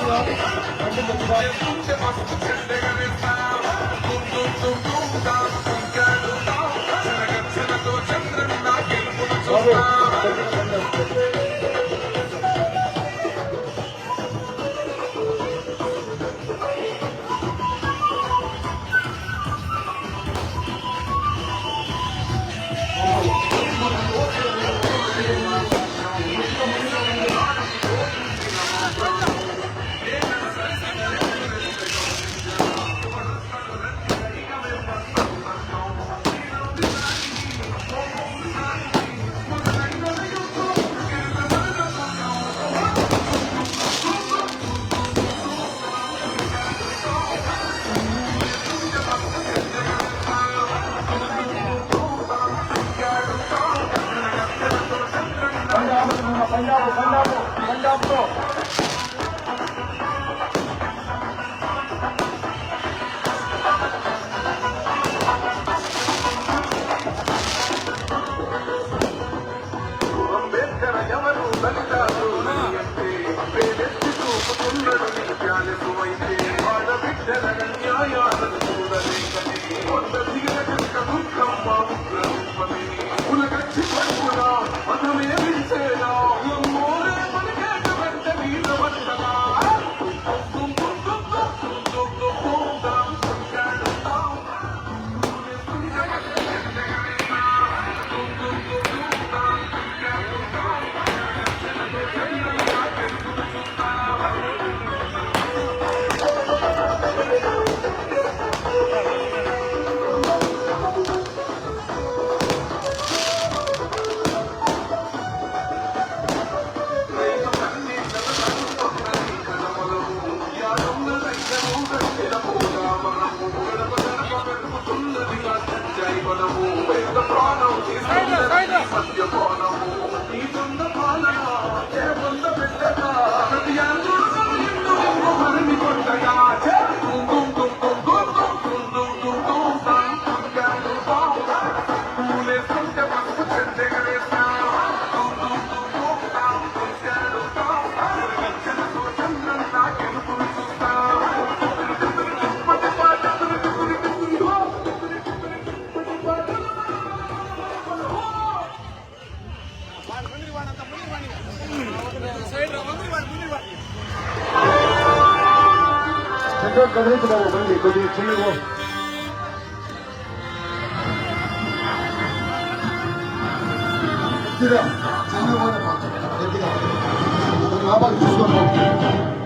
প্রতিবাদ Mandamo, mandamo, mandamo. Yeah, yeah. 歌可能是把我们领过去，听一过。记得，前面我，记得，麻烦你收拾好。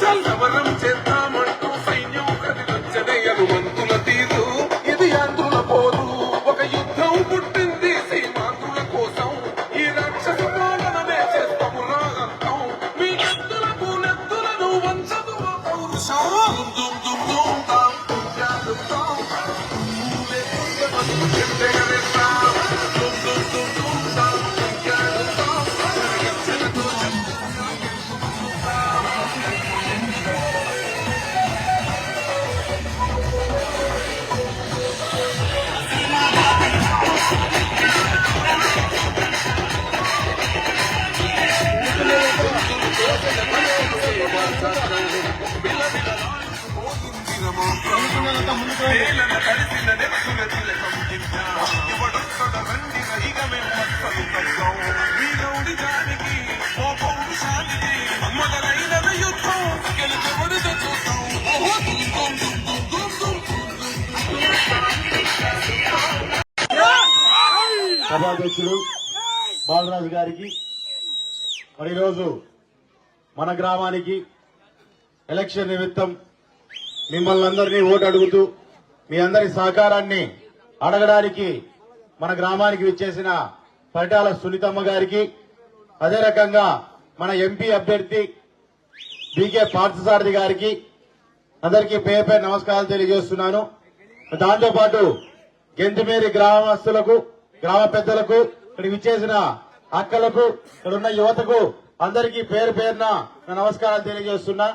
Atal Balaraju గారికి మరి ఈరోజు మన గ్రామానికి ఎలక్షన్ నిమిత్తం మిమ్మల్ని అందరినీ ఓటు అడుగుతూ మీ అందరి సహకారాన్ని అడగడానికి మన గ్రామానికి విచ్చేసిన పరిటాల సునీతమ్మ గారికి అదే రకంగా మన ఎంపీ అభ్యర్థి బీకే పార్థసారథి గారికి అందరికీ పేరు పేరు నమస్కారాలు తెలియజేస్తున్నాను. దాంతోపాటు గెంతిమేరి గ్రామస్తులకు గ్రామ పెద్దలకు ఇక్కడికి విచ్చేసిన అక్కలకు ఇక్కడ ఉన్న యువతకు అందరికీ పేరు పేరున నమస్కారాలు తెలియజేస్తున్నా.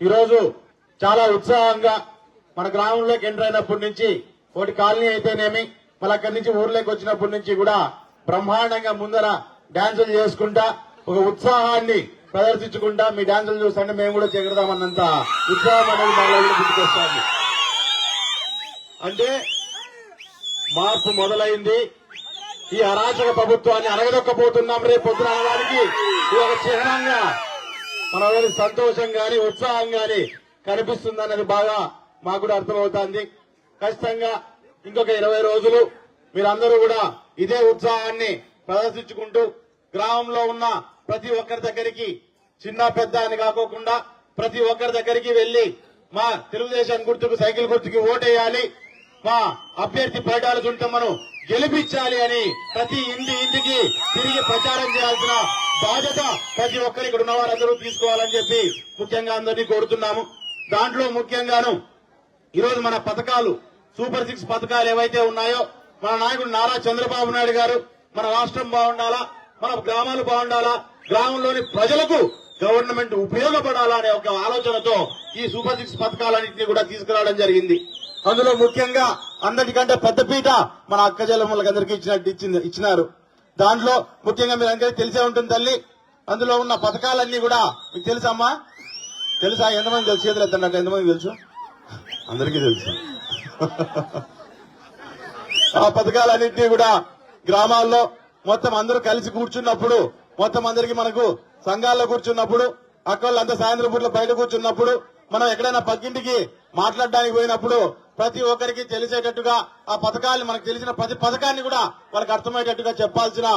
ఈరోజు చాలా ఉత్సాహంగా మన గ్రామంలోకి ఎంటర్ అయినప్పటి నుంచి ఒకటి కాలనీ అయితేనేమి మళ్ళీ అక్కడి నుంచి ఊర్లోకి వచ్చినప్పటి నుంచి కూడా బ్రహ్మాండంగా ముందర డాన్సులు చేసుకుంటా ఒక ఉత్సాహాన్ని ప్రదర్శించుకుంటా మీ డాన్సులు చూస్తుంటే మేము కూడా చెగడదామన్నంత ఉత్సాహం అనేది మాలో గుర్తుకొస్తాము అంటే మార్పు మొదలైంది. ఈ అరాచక ప్రభుత్వాన్ని అడగదొక్కపోతున్నాం రేపు పొద్దున అనడానికి. ఇది ఒక చిహ్నంగా మన సంతోషం గాని ఉత్సాహం గాని కనిపిస్తుందన్నది బాగా మాకు కూడా అర్థమవుతోంది. ఖచ్చితంగా ఇంకొక ఇరవై రోజులు మీరందరూ కూడా ఇదే ఉత్సాహాన్ని ప్రదర్శించుకుంటూ గ్రామంలో ఉన్న ప్రతి ఒక్కరి దగ్గరికి చిన్న పెద్ద అని కాకోకుండా ప్రతి ఒక్కరి దగ్గరికి వెళ్ళి మా తెలుగుదేశం గుర్తుకు సైకిల్ గుర్తుకి ఓటేయాలి. మా అభ్యర్థి పరిటాల మనం గెలిపించాలి అని ప్రతి ఇంటి ఇంటికి తిరిగి ప్రచారం చేయాల్సిన బాధ్యత ప్రతి ఒక్కరు ఇక్కడ ఉన్న వారందరూ తీసుకోవాలని చెప్పి ముఖ్యంగా అందరినీ కోరుతున్నాము. దాంట్లో ముఖ్యంగాను ఈరోజు మన పథకాలు సూపర్ సిక్స్ పథకాలు ఏవైతే ఉన్నాయో మన నాయకుడు నారా చంద్రబాబు నాయుడు గారు మన రాష్ట్రం బాగుండాలా మన గ్రామాలు బాగుండాలా గ్రామంలోని ప్రజలకు గవర్నమెంట్ ఉపయోగపడాలా అనే ఒక ఆలోచనతో ఈ సూపర్ సిక్స్ పథకాలన్నింటినీ కూడా తీసుకురావడం జరిగింది. అందులో ముఖ్యంగా అందరికంటే పెద్దపీట మన అక్క చెల్లెమ్మలకి అందరికీ ఇచ్చినట్టు ఇచ్చింది ఇచ్చినారు. దాంట్లో ముఖ్యంగా మీరు అందరికీ తెలిసే ఉంటుంది తల్లి అందులో ఉన్న పథకాలన్నీ కూడా మీకు తెలుసమ్మా తెలుసా? ఎంతమంది తెలుసు? చేతులు ఎత్తండి నాకు ఎంతమంది తెలుసు? అందరికీ తెలుసు. ఆ పథకాలన్నింటినీ కూడా గ్రామాల్లో మొత్తం అందరూ కలిసి కూర్చున్నప్పుడు మొత్తం అందరికి మనకు సంఘాల్లో కూర్చున్నప్పుడు అక్కళ్ళంతా సాయంత్రం పూట బయట కూర్చున్నప్పుడు మనం ఎక్కడైనా పక్కింటికి మాట్లాడడానికి పోయినప్పుడు ప్రతి ఒక్కరికి తెలిసేటట్టుగా ఆ పథకాన్ని మనకు తెలిసిన ప్రతి పథకాన్ని కూడా వాళ్ళకి అర్థమయ్యేటట్టుగా చెప్పాల్సిన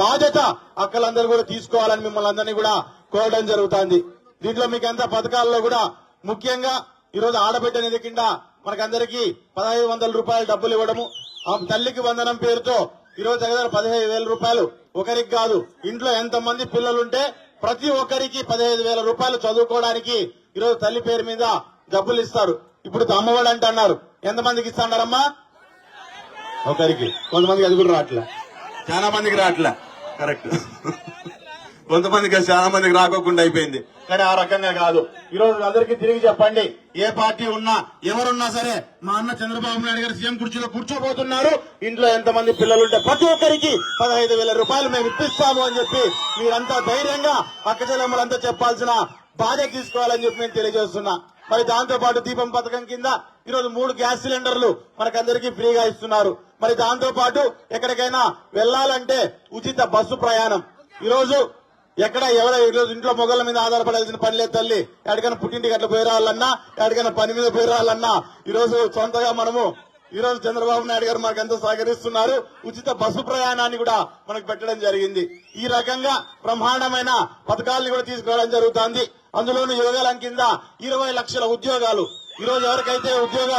బాధ్యత అక్కలందరూ కూడా తీసుకోవాలని మిమ్మల్ని అందరినీ కూడా కోరడం జరుగుతుంది. దీంట్లో మీకు ఎంత పథకాల్లో కూడా ముఖ్యంగా ఈరోజు ఆడబిడ్డ నిధి కింద మనకందరికీ పదహైదు వందల రూపాయలు డబ్బులు ఇవ్వడము. ఆ తల్లికి వందనం పేరుతో ఈరోజు దగ్గర పదిహేను వేల రూపాయలు ఒకరికి కాదు ఇంట్లో ఎంతమంది పిల్లలుంటే ప్రతి ఒక్కరికి పదిహేను వేల రూపాయలు చదువుకోవడానికి ఈరోజు తల్లి పేరు మీద డబ్బులు ఇస్తారు. ఇప్పుడు అమ్మఒడి అంటున్నారు ఎంతమందికి ఇస్తాడారమ్మా? ఒకరికి. కొంతమందికి అది కూడా రావట్లే. చాలా మందికి రావట్లే. కరెక్ట్ కొంతమందికి చాలా మందికి రాకోకుండా అయిపోయింది. కానీ ఆ రకంగా కాదు. ఈ రోజు అందరికీ తిరిగి చెప్పండి. ఏ పార్టీ ఉన్నా ఎవరున్నా సరే మా అన్న చంద్రబాబు నాయుడు గారు సీఎం కుర్చీలో కూర్చోబోతున్నారు. ఇంట్లో ఎంతమంది పిల్లలుంటే ప్రతి ఒక్కరికి పదహైదు వేల రూపాయలు మేము ఇప్పిస్తాము అని చెప్పి మీరంతా ధైర్యంగా అక్క చెల్లెమ్మలంతా చెప్పాల్సిన బాధ్యత తీసుకోవాలని చెప్పి నేను తెలియజేస్తున్నా. మరి దాంతో పాటు దీపం పథకం కింద ఈరోజు మూడు గ్యాస్ సిలిండర్లు మనకందరికీ ఫ్రీగా ఇస్తున్నారు. మరి దాంతో పాటు ఎక్కడికైనా వెళ్ళాలంటే ఉచిత బస్సు ప్రయాణం. ఈరోజు ఎక్కడ ఎవర ఈరోజు ఇంట్లో మొగల మీద ఆధారపడాల్సిన పని లేదు తల్లి. ఎక్కడికైనా పుట్టింటికి అట్లా పోయి రావాలన్నా ఎక్కడికైనా పని మీద పోయి రావాలన్నా ఈరోజు సొంతగా మనము ఈ రోజు చంద్రబాబు నాయుడు గారు మనకు ఎంతో సహకరిస్తున్నారు. ఉచిత బస్సు ప్రయాణాన్ని కూడా మనకు పెట్టడం జరిగింది. ఈ రకంగా బ్రహ్మాండమైన పథకాలను కూడా తీసుకురావడం జరుగుతుంది. అందులోనూ యువగలం కింద ఇరవై లక్షల ఉద్యోగాలు. ఈ రోజు ఎవరికైతే ఉద్యోగ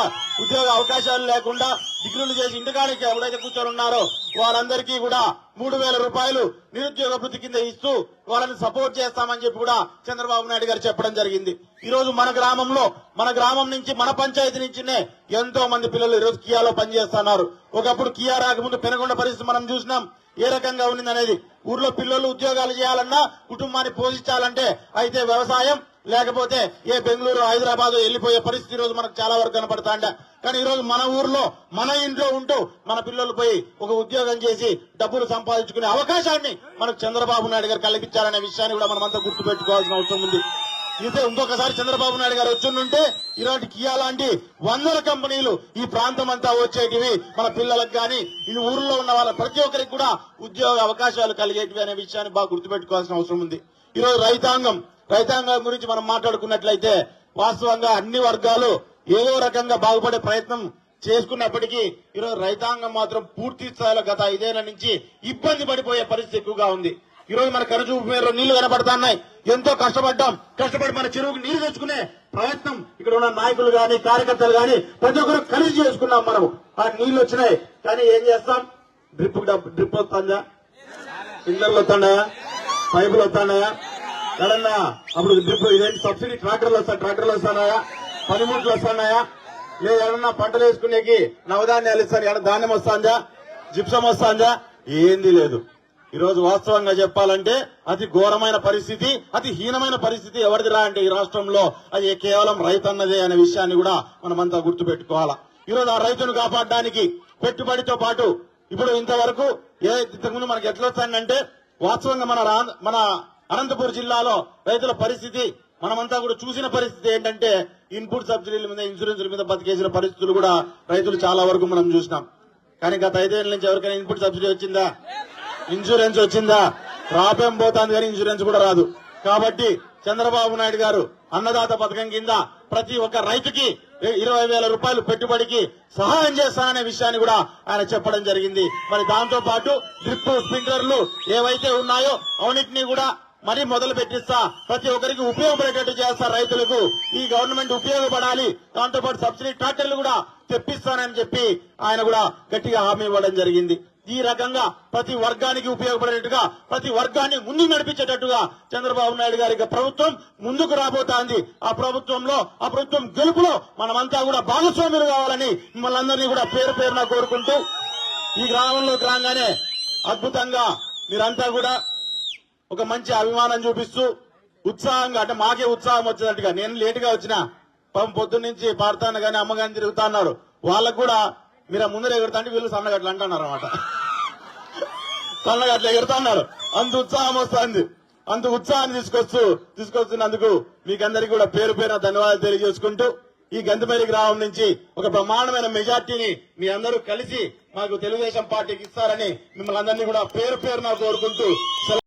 ఉద్యోగ అవకాశాలు లేకుండా డిగ్రీలు చేసి ఇంటికాడికి ఎవరైతే కూర్చొని ఉన్నారో వారందరికీ కూడా మూడు వేల రూపాయలు నిరుద్యోగ వృత్తి కింద ఇస్తూ వాళ్ళని సపోర్ట్ చేస్తామని చెప్పి కూడా చంద్రబాబు నాయుడు గారు చెప్పడం జరిగింది. ఈ రోజు మన గ్రామంలో మన గ్రామం నుంచి మన పంచాయతీ నుంచినే ఎంతో మంది పిల్లలు ఈ రోజు కియాలో పనిచేస్తున్నారు. ఒకప్పుడు కియా రాకముందు పెనగొండ పరిస్థితి మనం చూసినాం. ఏ రకంగా ఉంది అనేది ఊర్లో పిల్లలు ఉద్యోగాలు చేయాలన్నా కుటుంబాన్ని పోషించాలంటే అయితే వ్యవసాయం లేకపోతే ఏ బెంగళూరు హైదరాబాద్ వెళ్ళిపోయే పరిస్థితి రోజు మనకు చాలా వరకు కనపడతాండ. కానీ ఈ రోజు మన ఊర్లో మన ఇంట్లో ఉంటూ మన పిల్లలు పోయి ఒక ఉద్యోగం చేసి డబ్బులు సంపాదించుకునే అవకాశాన్ని మనకు చంద్రబాబు నాయుడు గారు కల్పించారనే విషయాన్ని కూడా మనమంతా గుర్తుపెట్టుకోవాల్సిన అవసరం ఉంది. ఇదే ఇంకొకసారి చంద్రబాబు నాయుడు గారు వచ్చుంటే ఇలాంటి కియా లాంటి వందల కంపెనీలు ఈ ప్రాంతం అంతా వచ్చేటివి మన పిల్లలకు కానీ ఈ ఊర్లో ఉన్న వాళ్ళ ప్రతి ఒక్కరికి కూడా ఉద్యోగ అవకాశాలు కలిగేటివి అనే విషయాన్ని బాగా గుర్తుపెట్టుకోవాల్సిన అవసరం ఉంది. ఈ రోజు రైతాంగం రైతాంగం గురించి మనం మాట్లాడుకున్నట్లయితే వాస్తవంగా అన్ని వర్గాలు ఏదో రకంగా బాగుపడే ప్రయత్నం చేసుకున్నప్పటికీ ఈరోజు రైతాంగం మాత్రం పూర్తి స్థాయిలో గత ఐదేళ్ళ నుంచి ఇబ్బంది పడిపోయే పరిస్థితి ఎక్కువగా ఉంది. ఈ రోజు మన కరుచూపు మీద నీళ్ళు కనబడుతున్నాయి ఎంతో కష్టపడ్డాం. కష్టపడి మన చెరువుకు నీళ్ళు తెచ్చుకునే ప్రయత్నం ఇక్కడ ఉన్న నాయకులు గాని కార్యకర్తలు గాని ప్రతి ఒక్కరు కలిసి చేసుకున్నాం మనం ఆ నీళ్ళు వచ్చినాయి. కానీ ఏం చేస్తాం? డ్రిప్ డ్రిప్ వస్తుందా? పిల్లర్లు వస్తున్నాయా పైపులు వస్తున్నాయా ఎడన్నా? అప్పుడు డ్రిప్ ఇదేంటి? సబ్సిడీ ట్రాక్టర్లు వస్తాయి ట్రాక్టర్లు వస్తున్నాయా? పనిముట్లు వస్తున్నాయా? లేదా ఏమన్నా పంటలు వేసుకునేకి నవధాన్యాలు ఇస్తారు. ఏమన్నా ధాన్యం వస్తుందా? జిప్సం వస్తుందా? ఏంది లేదు. ఈ రోజు వాస్తవంగా చెప్పాలంటే అతి ఘోరమైన పరిస్థితి అతి హీనమైన పరిస్థితి ఎవరిదిరా అంటే ఈ రాష్ట్రంలో అది కేవలం రైతన్నదే అనే విషయాన్ని కూడా మనమంతా గుర్తుపెట్టుకోవాలా. ఈ రోజు ఆ రైతును కాపాడడానికి పెట్టుబడితో పాటు ఇప్పుడు ఇంతవరకు ఏ ఇంతకుముందు మనకి ఎట్లా వస్తానంటే వాస్తవంగా మన రా- మన అనంతపురం జిల్లాలో రైతుల పరిస్థితి మనమంతా కూడా చూసిన పరిస్థితి ఏంటంటే ఇన్పుట్ సబ్సిడీల మీద ఇన్సూరెన్స్ల మీద బతికేసిన పరిస్థితులు కూడా రైతులు చాలా వరకు మనం చూసినాం. కానీ గత ఐదేళ్ళ నుంచి ఎవరికైనా ఇన్పుట్ సబ్సిడీ వచ్చిందా? ఇన్సూరెన్స్ వచ్చిందా? క్రాప్ ఏం కానీ ఇన్సూరెన్స్ కూడా రాదు. కాబట్టి చంద్రబాబు నాయుడు గారు అన్నదాత పథకం కింద ప్రతి ఒక్క రైతుకి ఇరవై వేల రూపాయలు పెట్టుబడికి సహాయం చేస్తాననే విషయాన్ని కూడా ఆయన చెప్పడం జరిగింది. మరి దాంతో పాటు డ్రిప్ స్ప్రింక్లర్లు ఏవైతే ఉన్నాయో అవన్నిటినీ కూడా మరి మొదలు పెట్టిస్తా ప్రతి ఒక్కరికి ఉపయోగపడేటట్టు చేస్తా రైతులకు ఈ గవర్నమెంట్ ఉపయోగపడాలి. దాంతో పాటు సబ్సిడీ ట్రాక్టర్లు కూడా తెప్పిస్తానని చెప్పి ఆయన కూడా గట్టిగా హామీ ఇవ్వడం జరిగింది. ఈ రకంగా ప్రతి వర్గానికి ఉపయోగపడేట్టుగా ప్రతి వర్గాన్ని ముందుకు నడిపించేటట్టుగా చంద్రబాబు నాయుడు గారి ప్రభుత్వం ముందుకు రాబోతోంది. ఆ ప్రభుత్వంలో ఆ ప్రభుత్వం గెలుపులో మనమంతా కూడా భాగస్వాములు కావాలని మిమ్మల్ని అందరినీ కూడా పేరు పేరున కోరుకుంటూ ఈ గ్రామంలోకి రాగానే అద్భుతంగా మీరంతా కూడా ఒక మంచి అభిమానం చూపిస్తూ ఉత్సాహంగా అంటే మాకే ఉత్సాహం వచ్చేటట్టుగా నేను లేటుగా వచ్చిన పాపం పొద్దున్న నుంచి పాడతాను కానీ అమ్మగాని తిరుగుతా అన్నారు. వాళ్ళకు కూడా మీరు ముందర ఎగురుతా వీళ్ళు సన్నగట్లు అంటున్నారు అనమాట సన్నగట్లు ఎగురుతున్నారు అంత ఉత్సాహం వస్తుంది. అంత ఉత్సాహాన్ని తీసుకొస్తూ తీసుకొస్తున్నందుకు మీకందరికీ కూడా పేరు పేరున ధన్యవాదాలు తెలియజేసుకుంటూ ఈ గంధమేరి గ్రామం నుంచి ఒక బ్రహ్మాండమైన మెజార్టీని మీ అందరూ కలిసి మాకు తెలుగుదేశం పార్టీకి ఇస్తారని మిమ్మల్ని అందరినీ కూడా పేరు పేరున కోరుకుంటూ